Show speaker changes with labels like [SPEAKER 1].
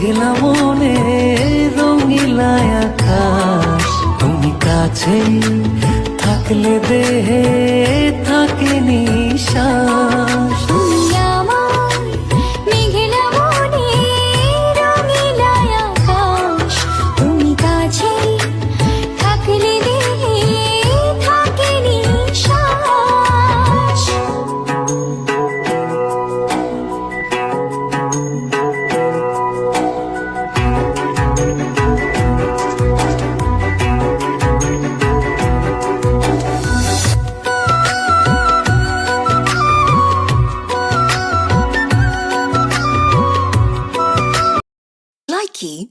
[SPEAKER 1] মেঘলা মনে রঙিলায় আকাশ। তুমি কাছে থাকলে দেহে থাকে
[SPEAKER 2] key.